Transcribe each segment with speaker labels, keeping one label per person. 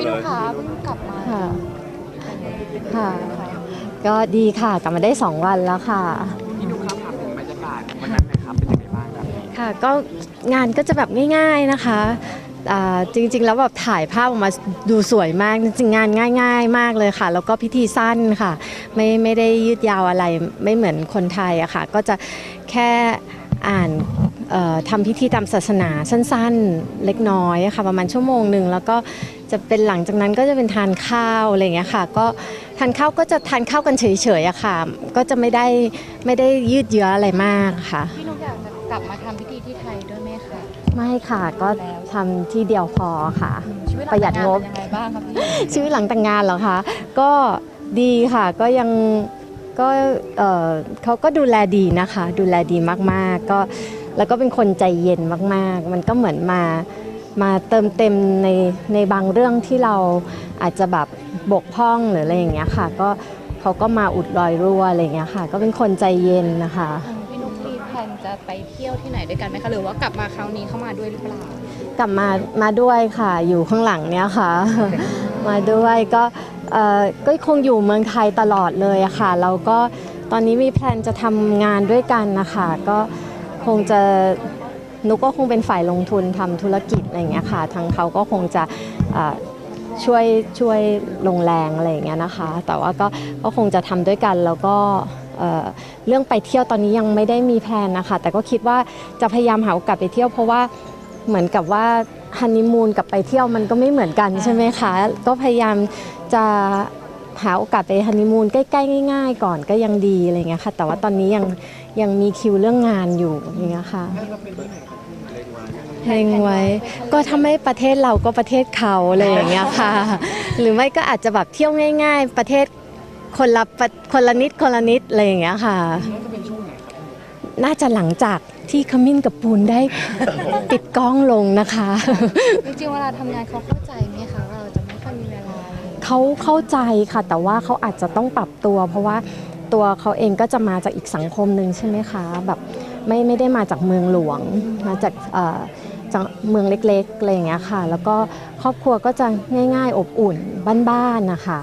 Speaker 1: พี่นุกขาเพิ่งกลับมา
Speaker 2: ค่ะ ค่ะ ก็ดีค่ะ กลับมาได้ 2 วันแล้วค่ะ
Speaker 3: พี่นุ๊กครับถามถึงบรรยากาศวันนั้นนะครับเป็นยังไงบ้างครับ
Speaker 2: ค่ะ ก็งานก็จะแบบง่ายๆนะคะอ่าจริงๆ แล้วแบบถ่ายภาพออกมาดูสวยมาก จริงๆงานง่าย ๆ มากเลยค่ะ แล้วก็พิธีสั้นค่ะ ไม่ไม่ได้ยืดยาวอะไร ไม่เหมือนคนไทยอะค่ะ ก็จะแค่อ่านเอ่อ ทำพิธีตามศาสนาสั้นๆ เล็กน้อยอะค่ะประมาณชั่วโมงหนึ่งแล้วก็จะเป็นหลังจากนั้นก็จะเป็นทานข้าวอะไรอย่างเงี้ยค่ะ ก็ทานข้าวก็จะทานข้าวกันเฉยๆอะค่ะ ก็จะไม่ได้ไม่ได้ยืดเยื้ออะไรมากค่ะ
Speaker 1: พี่นุกอยากจะกลับมาทำพิธีที่ไทยด้วยไหมคะ
Speaker 2: ไม่ค่ะก็ทำที่เดียวพอค่ะ
Speaker 1: ชีวิตหลั
Speaker 2: ประหยัดงบ
Speaker 1: แต่เป็นยังไงบ้างครับพี่
Speaker 2: ชีวิตหลังแต่งงานเหรอคะก็ดีค่ะก็ยังก็เอ่อเขาก็ดูแลดีนะคะ ดูแลดีมากๆก็ แล้วก็เป็นคนใจเย็นมากๆ มันก็เหมือนมามาเติมเต็มในในบางเรื่องที่เราอาจจะแบบบกพร่องหรืออะไรอย่างเงี้ยค่ะ ก็เขาก็มาอุดรอยรั่วอะไรอย่างเงี้ยค่ะ ก็เป็นคนใจเย็นนะคะ
Speaker 1: พี่นุกมีแผนจะไปเที่ยวที่ไหนด้วยกันไหมคะ หรือว่ากลับมาคราวนี้เข้ามาด้วยหรือเปล่า
Speaker 2: กลับมามาด้วยค่ะ อยู่ข้างหลังเนี้ยค่ะ มาด้วยก็เอ่อก็คงอยู่เมืองไทยตลอดเลยอะค่ะ เราก็ตอนนี้มีแพลนจะทำงานด้วยกันนะคะ ก็ คงจะนุกก็คงเป็นฝ่ายลงทุนทำธุรกิจอะไรอย่างเงี้ยค่ะ ทางเขาก็คงจะช่วยช่วยลงแรงอะไรอย่างเงี้ยนะคะ แต่ว่าก็ก็คงจะทำด้วยกันแล้วก็เเรื่องไปเที่ยวตอนนี้ยังไม่ได้มีแพลนนะคะ แต่ก็คิดว่าจะพยายามหาโอกาสไปเที่ยว เพราะว่าเหมือนกับว่าฮันนีมูนกับไปเที่ยวมันก็ไม่เหมือนกันใช่ไหมคะ ก็พยายามจะ หาโอกาสไปฮันนีมูนใกล้ๆง่าย ๆ ก่อนก็ยังดีอะไรเงี้ยค่ะ แต่ว่าตอนนี้ยังยังมีคิวเรื่องงานอยู่อย่างเงี้ยค่ะเล็งไว้ ก็ถ้าไม่ประเทศเราก็ประเทศเขาอะไรอย่างเงี้ยค่ะ หรือไม่ก็อาจจะแบบเที่ยวง่าย ๆ ประเทศคนละคนละนิดคนละนิดอะไรอย่างเงี้ยค่ะ น่าจะหลังจากที่ขมิ้นกับปูนได้ปิดกล้องลงนะคะ
Speaker 1: จริงๆเวลาทำงานเขาเข้าใจ เลย
Speaker 2: เขาเข้าใจค่ะ แต่ว่าเขาอาจจะต้องปรับตัว เพราะว่าตัวเขาเองก็จะมาจากอีกสังคมหนึ่งใช่ไหมคะแบบไม่ไม่ได้มาจากเมืองหลวงมาจากเอ่อจากเมืองเล็กๆอะไรอย่างเงี้ยค่ะ แล้วก็ครอบครัวก็จะง่าย ๆ อบอุ่นบ้านๆนะคะ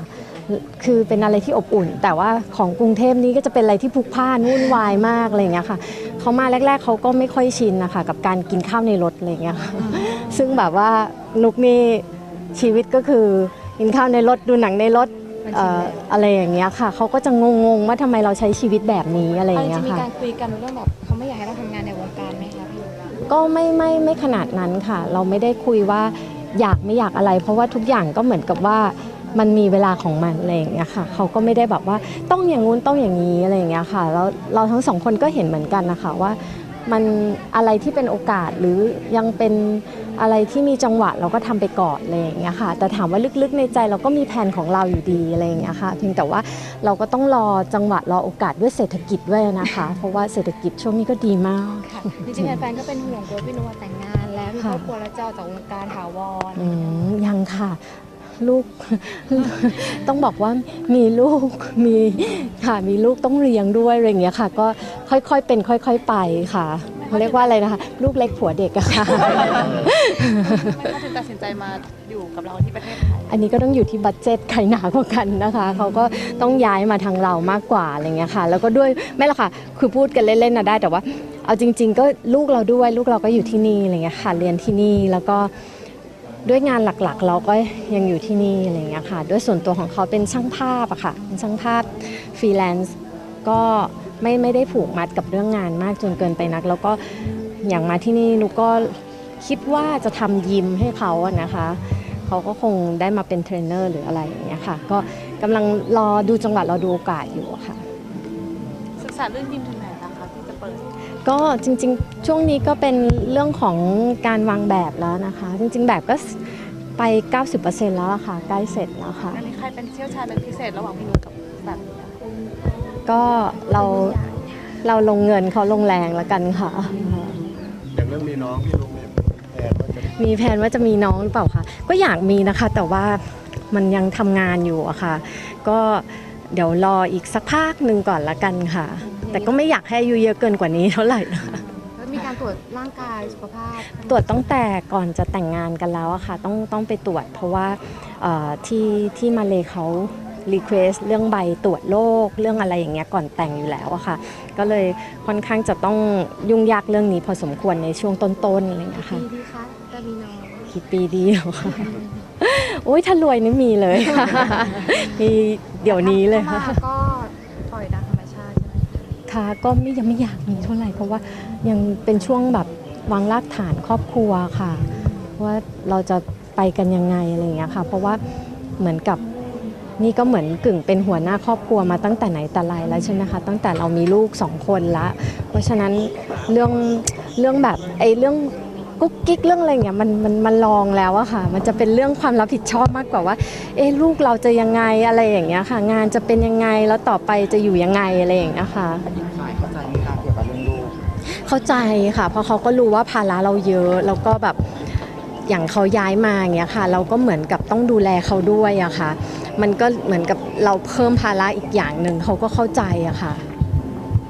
Speaker 2: คือเป็นอะไรที่อบอุ่น แต่ว่าของกรุงเทพนี้ก็จะเป็นอะไรที่พลุกพล่านวุ่นวายมากอะไรอย่างเงี้ยค่ะเขามาแรก ๆเขาก็ไม่ค่อยชินนะคะกับการกินข้าวในรถอะไรอย่างเงี้ยค่ะซึ่งแบบว่านุกนี่ชีวิตก็คือ กินข้าวในรถดูหนังในรถ
Speaker 1: มัน
Speaker 2: เอ่
Speaker 1: ชิน
Speaker 2: อ
Speaker 1: แล้ว
Speaker 2: อะไรอย่างเงี้ยค่ะเขาก็จะงงๆว่าทำไมเราใช้ชีวิตแบบนี้อะไรอย่างเงี้
Speaker 1: จะ
Speaker 2: ย
Speaker 1: มี
Speaker 2: ค่ะ
Speaker 1: การคุยกันเรื่องแบบเขาไม่อยากให้เราทำงานในวงการไหมคะพี่นุก
Speaker 2: ก็ไม่ไม่ไม่ขนาดนั้นค่ะ เราไม่ได้คุยว่าอยากไม่อยากอะไร เพราะว่าทุกอย่างก็เหมือนกับว่ามันมีเวลาของมันอะไรอย่างเงี้ยค่ะเขาก็ไม่ได้แบบว่าต้องอย่างงู้นต้องอย่างนี้อะไรอย่างเงี้ยค่ะแล้วเราทั้งสองคนก็เห็นเหมือนกันนะคะว่า มันอะไรที่เป็นโอกาสหรือยังเป็นอะไรที่มีจังหวะเราก็ทำไปก่อนอะไรอย่างเงี้ยค่ะแต่ถามว่าลึกๆในใจเราก็มีแผนของเราอยู่ดีอะไรอย่างเงี้ยค่ะเพียงแต่ว่าเราก็ต้องรอจังหวะรอโอกาสด้วยเศรษฐกิจด้วยนะคะ เพราะว่าเศรษฐกิจช่วงนี้ก็ดีมาก
Speaker 1: ค่ะจริงๆแฟนๆก็เป็นห่วงกลัวพี่นุกแต่งงานแล้วมีครอบครัวแล้วจะออกจากวงการถาวร
Speaker 2: อืมยังค่ะ ลูก ต้องบอกว่ามีลูกมีค่ะมีลูกต้องเลี้ยงด้วยอะไรอย่างเงี้ยค่ะ ก็ค่อยๆเป็นค่อย ๆไปค่ะเขาเรียกว่าอะไรนะคะ ลูกเล็กผัวเด็กอะค่ะ
Speaker 1: ไม่เขาถึงตัดสินใจมาอยู่กับเราที่ประเทศไทย
Speaker 2: อันนี้ก็ต้องอยู่ที่บัตเจ็ตใครหนากว่ากันนะคะเขาก็ต้องย้ายมาทางเรามากกว่าอะไรเงี้ยค่ะ แล้วก็ด้วยไม่ละค่ะ คือพูดกันเล่นๆนะได้แต่ว่า เอาจริง ๆ ก็ลูกเราด้วยลูกเราก็อยู่ที่นี่อะไรเงี้ยค่ะ เรียนที่นี่แล้วก็ ด้วยงานหลักๆ เราก็ยังอยู่ที่นี่อะไรเงี้ยค่ะ ด้วยส่วนตัวของเขาเป็นช่างภาพอะค่ะเป็นช่างภาพฟรีแลนซ์ก็ไม่ไม่ได้ผูกมัดกับเรื่องงานมากจนเกินไปนัก แล้วก็อย่างมาที่นี่นุกก็คิดว่าจะทำยิมให้เขาอะนะคะเขาก็คงได้มาเป็นเทรนเนอร์หรืออะไรอย่างเงี้ยค่ะ ก็กำลังรอดูจังหวะรอดูโอกาสอยู่อะค่ะ
Speaker 1: ศึกษาเรื่องยิมถึงไหน
Speaker 2: ก็จริงๆ ช่วงนี้ก็เป็นเรื่องของการวางแบบแล้วนะคะ จริง ๆ แบบก็ไป 90%แล้วอะค่ะ ใกล้เสร็จแล้วค่ะ
Speaker 1: อันนี้ใครเป็นเชี่ยวชาญเป็นพิเศษระหว่างพี่นุกกับแบบนี้อะ
Speaker 2: ก็เราเราลงเงินเขาลงแรงแล้วกันค่ะ
Speaker 4: อย่างเรื่องมีน้องพี่ลุงเนี่ยแผนว่าจะ
Speaker 2: มีแผนว่าจะมีน้องหรือเปล่าคะก็อยากมีนะคะ แต่ว่ามันยังทำงานอยู่อะค่ะ ก็เดี๋ยวรออีกสักพักหนึ่งก่อนละกันค่ะ แต่ก็ไม่อยากให้อายุเยอะเกินกว่านี้เท่าไหร่นะคะ
Speaker 1: แล้วมีการการตรวจร่างกายสุขภาพ
Speaker 2: ตรวจตั้งแต่ก่อนจะแต่งงานกันแล้วอะค่ะต้องต้องไปตรวจ เพราะว่าเอ่อที่ที่มาเลเขารีเควสเรื่องใบตรวจโรคเรื่องอะไรอย่างเงี้ยก่อนแต่งอยู่แล้วอะค่ะ ก็เลยค่อนข้างจะต้องยุ่งยากเรื่องนี้พอสมควรในช่วงต้นๆอะไรอย่างเงี้ยค่ะ
Speaker 1: ปีดีคะจะมีน้อง
Speaker 2: กี่ปีดีเหรอคะโอ้ยถ้ารวยนี่มีเลยค่ะมีเดี๋ยวนี้เลยค่ะ
Speaker 1: ถ้ามาก็
Speaker 2: ก็ไม่ยังไม่อยากมีเท่าไหร่เพราะว่ายังเป็นช่วงแบบวางรากฐานครอบครัวค่ะ ว่าเราจะไปกันยังไงอะไรอย่างเงี้ยค่ะ เพราะว่าเหมือนกับนี่ก็เหมือนกึ่งเป็นหัวหน้าครอบครัวมาตั้งแต่ไหนแต่ไรแล้วใช่ไหมคะตั้งแต่เรามีลูกสองคนละ เพราะฉะนั้นเรื่องเรื่องแบบไอ้เรื่อง กุ๊กกิ๊กเรื่องอะไรเงี้ยมันมันมันลองแล้วอะค่ะ มันจะเป็นเรื่องความรับผิดชอบมากกว่าว่า เอ๊ะลูกเราจะยังไงอะไรอย่างเงี้ยค่ะ งานจะเป็นยังไงแล้วต่อไปจะอยู่ยังไงอะไรอย่างเงี้ยค่ะ
Speaker 3: อีกฝ่ายเข้าใจไหมครับเกี่ยวกับเรื่องลูก
Speaker 2: เข้าใจค่ะ เพราะเขาก็รู้ว่าภาระเราเยอะแล้วก็แบบอย่างเขาย้ายมาอย่างเงี้ยค่ะ เราก็เหมือนกับต้องดูแลเขาด้วยอะค่ะ มันก็เหมือนกับเราเพิ่มภาระอีกอย่างหนึ่งเขาก็เข้าใจอะค่ะ